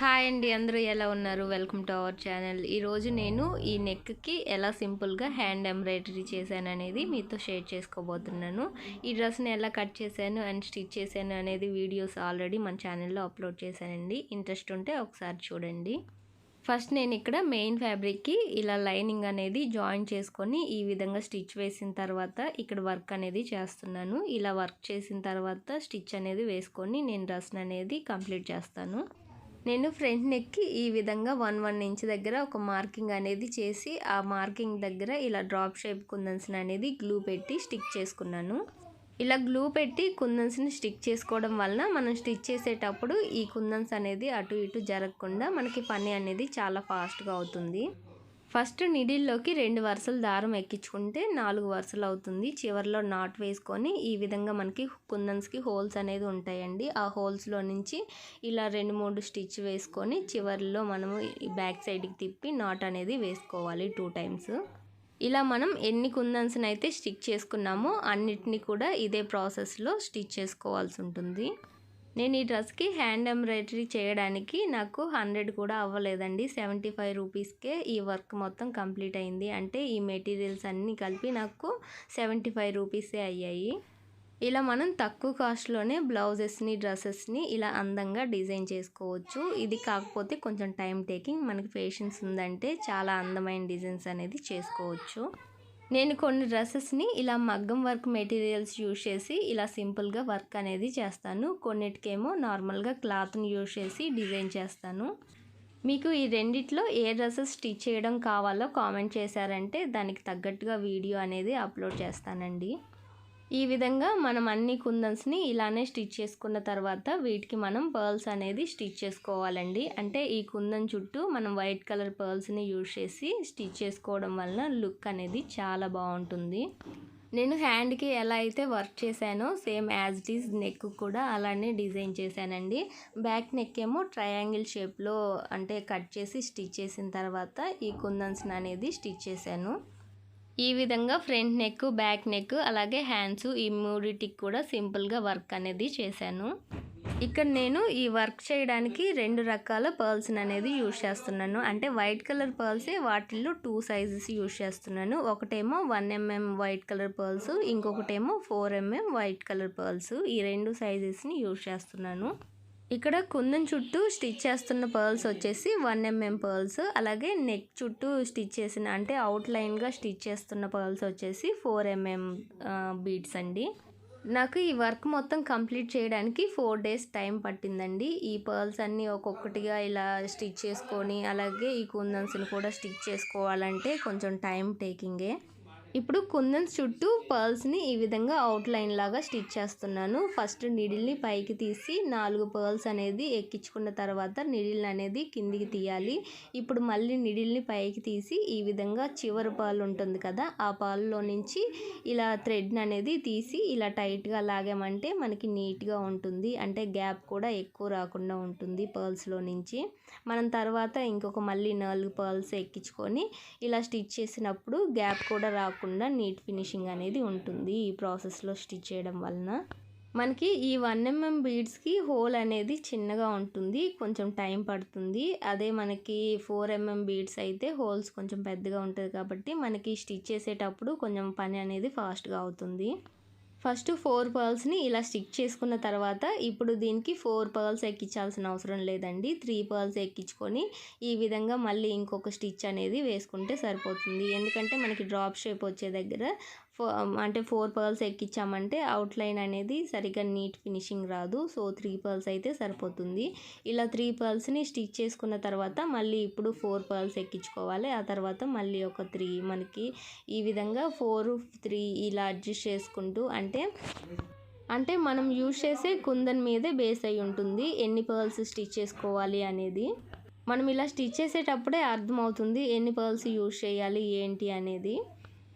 Hi అండి అందరూ ఎలా ఉన్నారు? Welcome to our channel. ఈరోజు నేను ఈ నెక్కి ఎలా సింపుల్గా హ్యాండ్ ఎంబ్రాయిడరీ చేశాను అనేది మీతో షేర్ చేసుకోబోతున్నాను. ఈ డ్రెస్ని ఎలా కట్ చేశాను అండ్ స్టిచ్ చేశాను అనేది వీడియోస్ ఆల్రెడీ మన ఛానల్లో అప్లోడ్ చేశానండి. ఇంట్రెస్ట్ ఉంటే ఒకసారి చూడండి. ఫస్ట్ నేను ఇక్కడ మెయిన్ ఫ్యాబ్రిక్కి ఇలా లైనింగ్ అనేది జాయిన్ చేసుకొని ఈ విధంగా స్టిచ్ వేసిన తర్వాత ఇక్కడ వర్క్ అనేది చేస్తున్నాను. ఇలా వర్క్ చేసిన తర్వాత స్టిచ్ అనేది వేసుకొని నేను డ్రెస్ అనేది కంప్లీట్ చేస్తాను. నేను ఫ్రంట్ నెక్కి ఈ విధంగా వన్ వన్ ఇంచ్ దగ్గర ఒక మార్కింగ్ అనేది చేసి ఆ మార్కింగ్ దగ్గర ఇలా డ్రాప్ షేప్ కుందన్స్ని అనేది గ్లూ పెట్టి స్టిక్ చేసుకున్నాను. ఇలా గ్లూ పెట్టి కుందన్స్ని స్టిక్ చేసుకోవడం వలన మనం స్టిచ్ చేసేటప్పుడు ఈ కుందన్స్ అనేది అటు ఇటు జరగకుండా మనకి పని అనేది చాలా ఫాస్ట్గా అవుతుంది. ఫస్ట్ నిడిల్లోకి రెండు వరుసలు దారం ఎక్కించుకుంటే నాలుగు వరుసలు అవుతుంది. చివరిలో నాట్ వేసుకొని ఈ విధంగా మనకి కుందన్స్కి హోల్స్ అనేది ఉంటాయండి. ఆ హోల్స్లో నుంచి ఇలా రెండు మూడు స్టిచ్ వేసుకొని చివరిలో మనము బ్యాక్ సైడ్కి తిప్పి నాట్ అనేది వేసుకోవాలి టూ టైమ్స్. ఇలా మనం ఎన్ని కుందన్స్ని అయితే స్టిక్ చేసుకున్నామో అన్నిటినీ కూడా ఇదే ప్రాసెస్లో స్టిచ్ చేసుకోవాల్సి ఉంటుంది. నేను ఈ డ్రెస్కి హ్యాండ్ ఎంబ్రాయిడరీ చేయడానికి నాకు హండ్రెడ్ కూడా అవ్వలేదండి. సెవెంటీ ఫైవ్ రూపీస్కే ఈ వర్క్ మొత్తం కంప్లీట్ అయింది. అంటే ఈ మెటీరియల్స్ అన్నీ కలిపి నాకు సెవెంటీ ఫైవ్ రూపీసే అయ్యాయి. ఇలా మనం తక్కువ కాస్ట్లోనే బ్లౌజెస్ని డ్రెస్సెస్ని ఇలా అందంగా డిజైన్ చేసుకోవచ్చు. ఇది కాకపోతే కొంచెం టైం టేకింగ్. మనకి పేషెన్స్ ఉందంటే చాలా అందమైన డిజైన్స్ అనేది చేసుకోవచ్చు. నేను కొన్ని డ్రెస్సెస్ని ఇలా మగ్గం వర్క్ మెటీరియల్స్ యూజ్ చేసి ఇలా సింపుల్గా వర్క్ అనేది చేస్తాను. కొన్నిటికేమో నార్మల్గా క్లాత్ని యూజ్ చేసి డిజైన్ చేస్తాను. మీకు ఈ రెండిట్లో ఏ డ్రెస్సెస్ స్టిచ్ చేయడం కావాలో కామెంట్ చేశారంటే దానికి తగ్గట్టుగా వీడియో అనేది అప్లోడ్ చేస్తానండి. ఈ విధంగా మనం అన్ని కుందన్స్ని ఇలానే స్టిచ్ చేసుకున్న తర్వాత వీటికి మనం పర్ల్స్ అనేది స్టిచ్ చేసుకోవాలండి. అంటే ఈ కుందన్ చుట్టూ మనం వైట్ కలర్ పర్ల్స్ని యూజ్ చేసి స్టిచ్ చేసుకోవడం వలన లుక్ అనేది చాలా బాగుంటుంది. నేను హ్యాండ్కి ఎలా అయితే వర్క్ చేశానో same as it is neck కూడా అలానే డిజైన్ చేశానండి. బ్యాక్ నెక్ ఏమో ట్రయాంగిల్ షేప్లో అంటే కట్ చేసి స్టిచ్ చేసిన తర్వాత ఈ కుందన్స్ని అనేది స్టిచ్ చేశాను. ఈ విధంగా ఫ్రంట్ నెక్ బ్యాక్ నెక్ అలాగే హ్యాండ్స్ ఈ మూడిటికి కూడా సింపుల్గా వర్క్ అనేది చేశాను. ఇక్కడ నేను ఈ వర్క్ చేయడానికి రెండు రకాల పర్ల్స్ని అనేది యూజ్ చేస్తున్నాను. అంటే వైట్ కలర్ పర్ల్సే వాటిల్లో టూ సైజెస్ యూజ్ చేస్తున్నాను. ఒకటేమో one MM white colour pearls ఇంకొకటేమో four MM white colour pearls ఈ రెండు సైజెస్ని యూజ్ చేస్తున్నాను. ఇక్కడ కుందన్ చుట్టూ స్టిచ్ చేస్తున్న పర్ల్స్ వచ్చేసి వన్ ఎంఎం పర్ల్స్ అలాగే నెక్ చుట్టూ స్టిచ్ చేసిన అంటే అవుట్ లైన్గా స్టిచ్ చేస్తున్న పర్ల్స్ వచ్చేసి ఫోర్ ఎంఎం బీడ్స్ అండి. నాకు ఈ వర్క్ మొత్తం కంప్లీట్ చేయడానికి ఫోర్ డేస్ టైం పట్టిందండి. ఈ పర్ల్స్ అన్నీ ఒక్కొక్కటిగా ఇలా స్టిచ్ చేసుకొని అలాగే ఈ కుందన్స్ని కూడా స్టిచ్ చేసుకోవాలంటే కొంచెం టైం టేకింగే. ఇప్పుడు కుందన్స్ చుట్టూ పర్ల్స్ని ఈ విధంగా అవుట్లైన్ లాగా స్టిచ్ చేస్తున్నాను. ఫస్ట్ నిడిల్ని పైకి తీసి నాలుగు పర్ల్స్ అనేది ఎక్కించుకున్న తర్వాత నిడిల్ అనేది కిందికి తీయాలి. ఇప్పుడు మళ్ళీ నిడిల్ని పైకి తీసి ఈ విధంగా చివరి పాలు ఉంటుంది కదా ఆ పాలలో నుంచి ఇలా థ్రెడ్ని అనేది తీసి ఇలా టైట్గా లాగామంటే మనకి నీట్గా ఉంటుంది. అంటే గ్యాప్ కూడా ఎక్కువ రాకుండా ఉంటుంది పర్ల్స్లో నుంచి. మనం తర్వాత ఇంకొక మళ్ళీ నాలుగు పర్ల్స్ ఎక్కించుకొని ఇలా స్టిచ్ చేసినప్పుడు గ్యాప్ కూడా రాకుండా రాకుండా నీట్ ఫినిషింగ్ అనేది ఉంటుంది ఈ ప్రాసెస్లో స్టిచ్ చేయడం వలన. మనకి ఈ వన్ ఎంఎం బీడ్స్కి హోల్ అనేది చిన్నగా ఉంటుంది కొంచెం టైం పడుతుంది. అదే మనకి ఫోర్ ఎంఎం బీడ్స్ అయితే హోల్స్ కొంచెం పెద్దగా ఉంటుంది కాబట్టి మనకి స్టిచ్ చేసేటప్పుడు కొంచెం పని అనేది ఫాస్ట్గా అవుతుంది. ఫస్ట్ ఫోర్ పర్ల్స్ని ఇలా స్టిక్ చేసుకున్న తర్వాత ఇప్పుడు దీనికి ఫోర్ పర్ల్స్ ఎక్కించాల్సిన అవసరం లేదండి. త్రీ పర్ల్స్ ఎక్కించుకొని ఈ విధంగా మళ్ళీ ఇంకొక స్టిచ్ అనేది వేసుకుంటే సరిపోతుంది. ఎందుకంటే మనకి డ్రాప్ షేప్ వచ్చే దగ్గర అంటే ఫోర్ పర్ల్స్ ఎక్కించామంటే అవుట్లైన్ అనేది సరిగ్గా నీట్ ఫినిషింగ్ రాదు. సో త్రీ పర్ల్స్ అయితే సరిపోతుంది. ఇలా త్రీ పర్ల్స్ని స్టిచ్ చేసుకున్న తర్వాత మళ్ళీ ఇప్పుడు ఫోర్ పర్ల్స్ ఎక్కించుకోవాలి. ఆ తర్వాత మళ్ళీ ఒక త్రీ మనకి ఈ విధంగా ఫోర్ త్రీ ఇలా అడ్జస్ట్ చేసుకుంటూ అంటే అంటే మనం యూజ్ చేసే కుందన్ మీదే బేస్ అయి ఉంటుంది. ఎన్ని పర్ల్స్ స్టిచ్ చేసుకోవాలి అనేది. మనం ఇలా స్టిచ్ చేసేటప్పుడే అర్థమవుతుంది ఎన్ని పర్ల్స్ యూజ్ చేయాలి ఏంటి అనేది.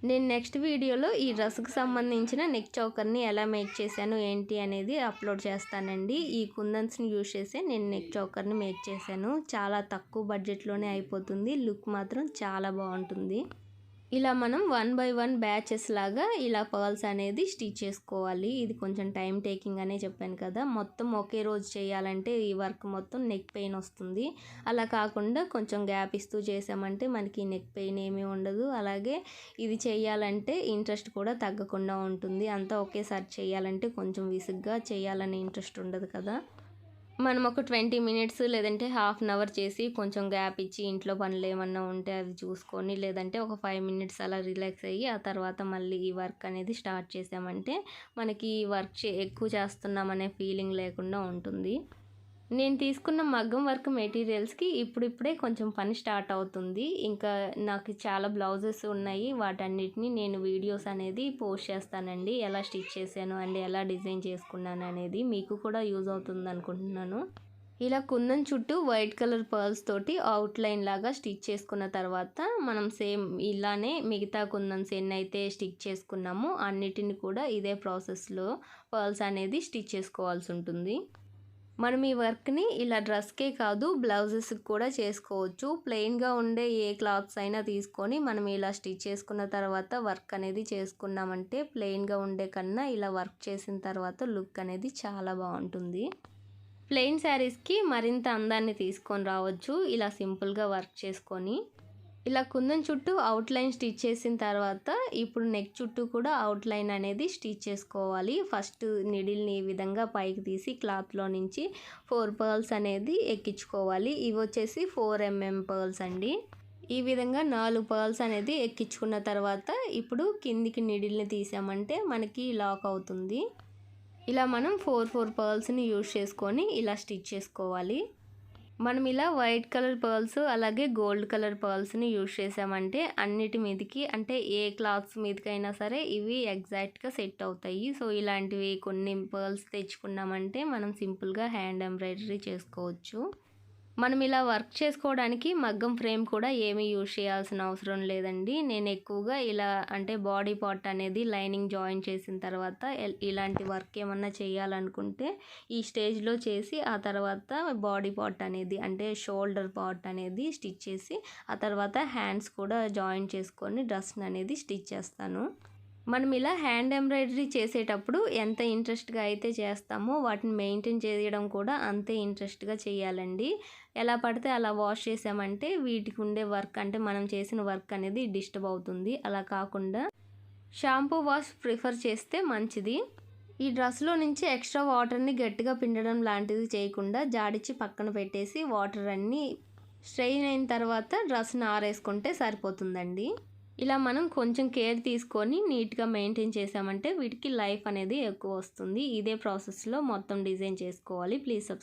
నేను నెక్స్ట్ వీడియోలో ఈ డ్రెస్కి సంబంధించిన నెక్ చౌకర్ని ఎలా మేక్ చేశాను ఏంటి అనేది అప్లోడ్ చేస్తానండి. ఈ కుందన్స్ని యూజ్ చేసి నేను నెక్ చౌకర్ని మేక్ చేశాను. చాలా తక్కువ బడ్జెట్లోనే అయిపోతుంది. లుక్ మాత్రం చాలా బాగుంటుంది. ఇలా మనం వన్ బై వన్ బ్యాచెస్ లాగా ఇలా పర్ల్స్ అనేది స్టిచ్ చేసుకోవాలి. ఇది కొంచెం టైం టేకింగ్ అనే చెప్పాను కదా. మొత్తం ఒకే రోజు చేయాలంటే ఈ వర్క్ మొత్తం నెక్ పెయిన్ వస్తుంది. అలా కాకుండా కొంచెం గ్యాప్ ఇస్తూ చేసామంటే మనకి నెక్ పెయిన్ ఏమీ ఉండదు. అలాగే ఇది చేయాలంటే ఇంట్రెస్ట్ కూడా తగ్గకుండా ఉంటుంది. అంతా ఒకేసారి చేయాలంటే కొంచెం విసుగ్గా చేయాలనే ఇంట్రెస్ట్ ఉండదు కదా. మనం ఒక ట్వంటీ మినిట్స్ లేదంటే హాఫ్ అన్ అవర్ చేసి కొంచెం గ్యాప్ ఇచ్చి ఇంట్లో పనులు ఏమన్నా ఉంటే అవి చూసుకొని లేదంటే ఒక ఫైవ్ మినిట్స్ అలా రిలాక్స్ అయ్యి ఆ తర్వాత మళ్ళీ ఈ వర్క్ అనేది స్టార్ట్ చేసామంటే మనకి ఈ వర్క్ చే ఎక్కువ చేస్తున్నామనే ఫీలింగ్ లేకుండా ఉంటుంది. నేను తీసుకున్న మగ్గం వర్క్ మెటీరియల్స్కి ఇప్పుడిప్పుడే కొంచెం పని స్టార్ట్ అవుతుంది. ఇంకా నాకు చాలా బ్లౌజెస్ ఉన్నాయి. వాటన్నిటిని నేను వీడియోస్ అనేది పోస్ట్ చేస్తానండి. ఎలా స్టిచ్ చేశాను అండ్ ఎలా డిజైన్ చేసుకున్నాను అనేది మీకు కూడా యూజ్ అవుతుంది అనుకుంటున్నాను. ఇలా కుందన్ చుట్టూ వైట్ కలర్ పర్ల్స్ తోటి అవుట్లైన్ లాగా స్టిచ్ చేసుకున్న తర్వాత మనం సేమ్ ఇలానే మిగతా కుందన్స్ ఎన్నైతే స్టిచ్ చేసుకున్నామో అన్నిటిని కూడా ఇదే ప్రాసెస్లో పర్ల్స్ అనేది స్టిచ్ చేసుకోవాల్సి ఉంటుంది. మనం ఈ వర్క్ని ఇలా డ్రెస్కే కాదు బ్లౌజెస్కి కూడా చేసుకోవచ్చు. ప్లెయిన్గా ఉండే ఏ క్లాత్స్ అయినా తీసుకొని మనం ఇలా స్టిచ్ చేసుకున్న తర్వాత వర్క్ అనేది చేసుకున్నామంటే ప్లెయిన్గా ఉండే కన్నా ఇలా వర్క్ చేసిన తర్వాత లుక్ అనేది చాలా బాగుంటుంది. ప్లెయిన్ శారీస్కి మరింత అందాన్ని తీసుకొని రావచ్చు. ఇలా సింపుల్గా వర్క్ చేసుకొని. ఇలా కుందన్ చుట్టూ అవుట్లైన్ స్టిచ్ చేసిన తర్వాత ఇప్పుడు నెక్ చుట్టూ కూడా అవుట్లైన్ అనేది స్టిచ్ చేసుకోవాలి. ఫస్ట్ నిడిల్ని ఈ విధంగా పైకి తీసి క్లాత్లో నుంచి ఫోర్ పర్ల్స్ అనేది ఎక్కించుకోవాలి. ఇవి వచ్చేసి ఫోర్ ఎంఎం పర్ల్స్ అండి. ఈ విధంగా నాలుగు పర్ల్స్ అనేది ఎక్కించుకున్న తర్వాత ఇప్పుడు కిందికి నిడిల్ని తీసామంటే మనకి లాక్ అవుతుంది. ఇలా మనం ఫోర్ ఫోర్ పర్ల్స్ని యూజ్ చేసుకొని ఇలా స్టిచ్ చేసుకోవాలి. మనం ఇలా వైట్ కలర్ పర్ల్స్ అలాగే గోల్డ్ కలర్ పర్ల్స్ని యూజ్ చేసామంటే అన్నిటి మీదకి అంటే ఏ క్లాత్స్ మీదకైనా సరే ఇవి ఎగ్జాక్ట్గా సెట్ అవుతాయి. సో ఇలాంటివి కొన్ని పర్ల్స్ తెచ్చుకున్నామంటే మనం సింపుల్గా హ్యాండ్ ఎంబ్రాయిడరీ చేసుకోవచ్చు. మనం ఇలా వర్క్ చేసుకోవడానికి మగ్గం ఫ్రేమ్ కూడా ఏమీ యూజ్ చేయాల్సిన అవసరం లేదండి. నేను ఎక్కువగా ఇలా అంటే బాడీ పార్ట్ అనేది లైనింగ్ జాయిన్ చేసిన తర్వాత ఇలాంటి వర్క్ ఏమన్నా చేయాలనుకుంటే ఈ స్టేజ్లో చేసి ఆ తర్వాత బాడీ పార్ట్ అనేది అంటే షోల్డర్ పార్ట్ అనేది స్టిచ్ చేసి ఆ తర్వాత హ్యాండ్స్ కూడా జాయిన్ చేసుకొని డ్రెస్ అనేది స్టిచ్ చేస్తాను. మనం ఇలా హ్యాండ్ ఎంబ్రాయిడరీ చేసేటప్పుడు ఎంత ఇంట్రెస్ట్గా అయితే చేస్తామో వాటిని మెయింటైన్ చేయడం కూడా అంతే ఇంట్రెస్ట్గా చేయాలండి. ఎలా పడితే అలా వాష్ చేసామంటే వీటికి ఉండే వర్క్ అంటే మనం చేసిన వర్క్ అనేది డిస్టర్బ్ అవుతుంది. అలా కాకుండా షాంపూ వాష్ ప్రిఫర్ చేస్తే మంచిది. ఈ డ్రెస్లో నుంచి ఎక్స్ట్రా వాటర్ని గట్టిగా పిండడం లాంటిది చేయకుండా జాడిచ్చి పక్కన పెట్టేసి వాటర్ అన్నీ స్ట్రెయిన్ అయిన తర్వాత డ్రెస్ని ఆరేసుకుంటే సరిపోతుందండి. ఇలా మనం కొంచెం కేర్ తీసుకొని నీట్గా మెయింటైన్ చేసామంటే వీటికి లైఫ్ అనేది ఎక్కువ వస్తుంది. ఇదే ప్రాసెస్లో మొత్తం డిజైన్ చేసుకోవాలి. Please subscribe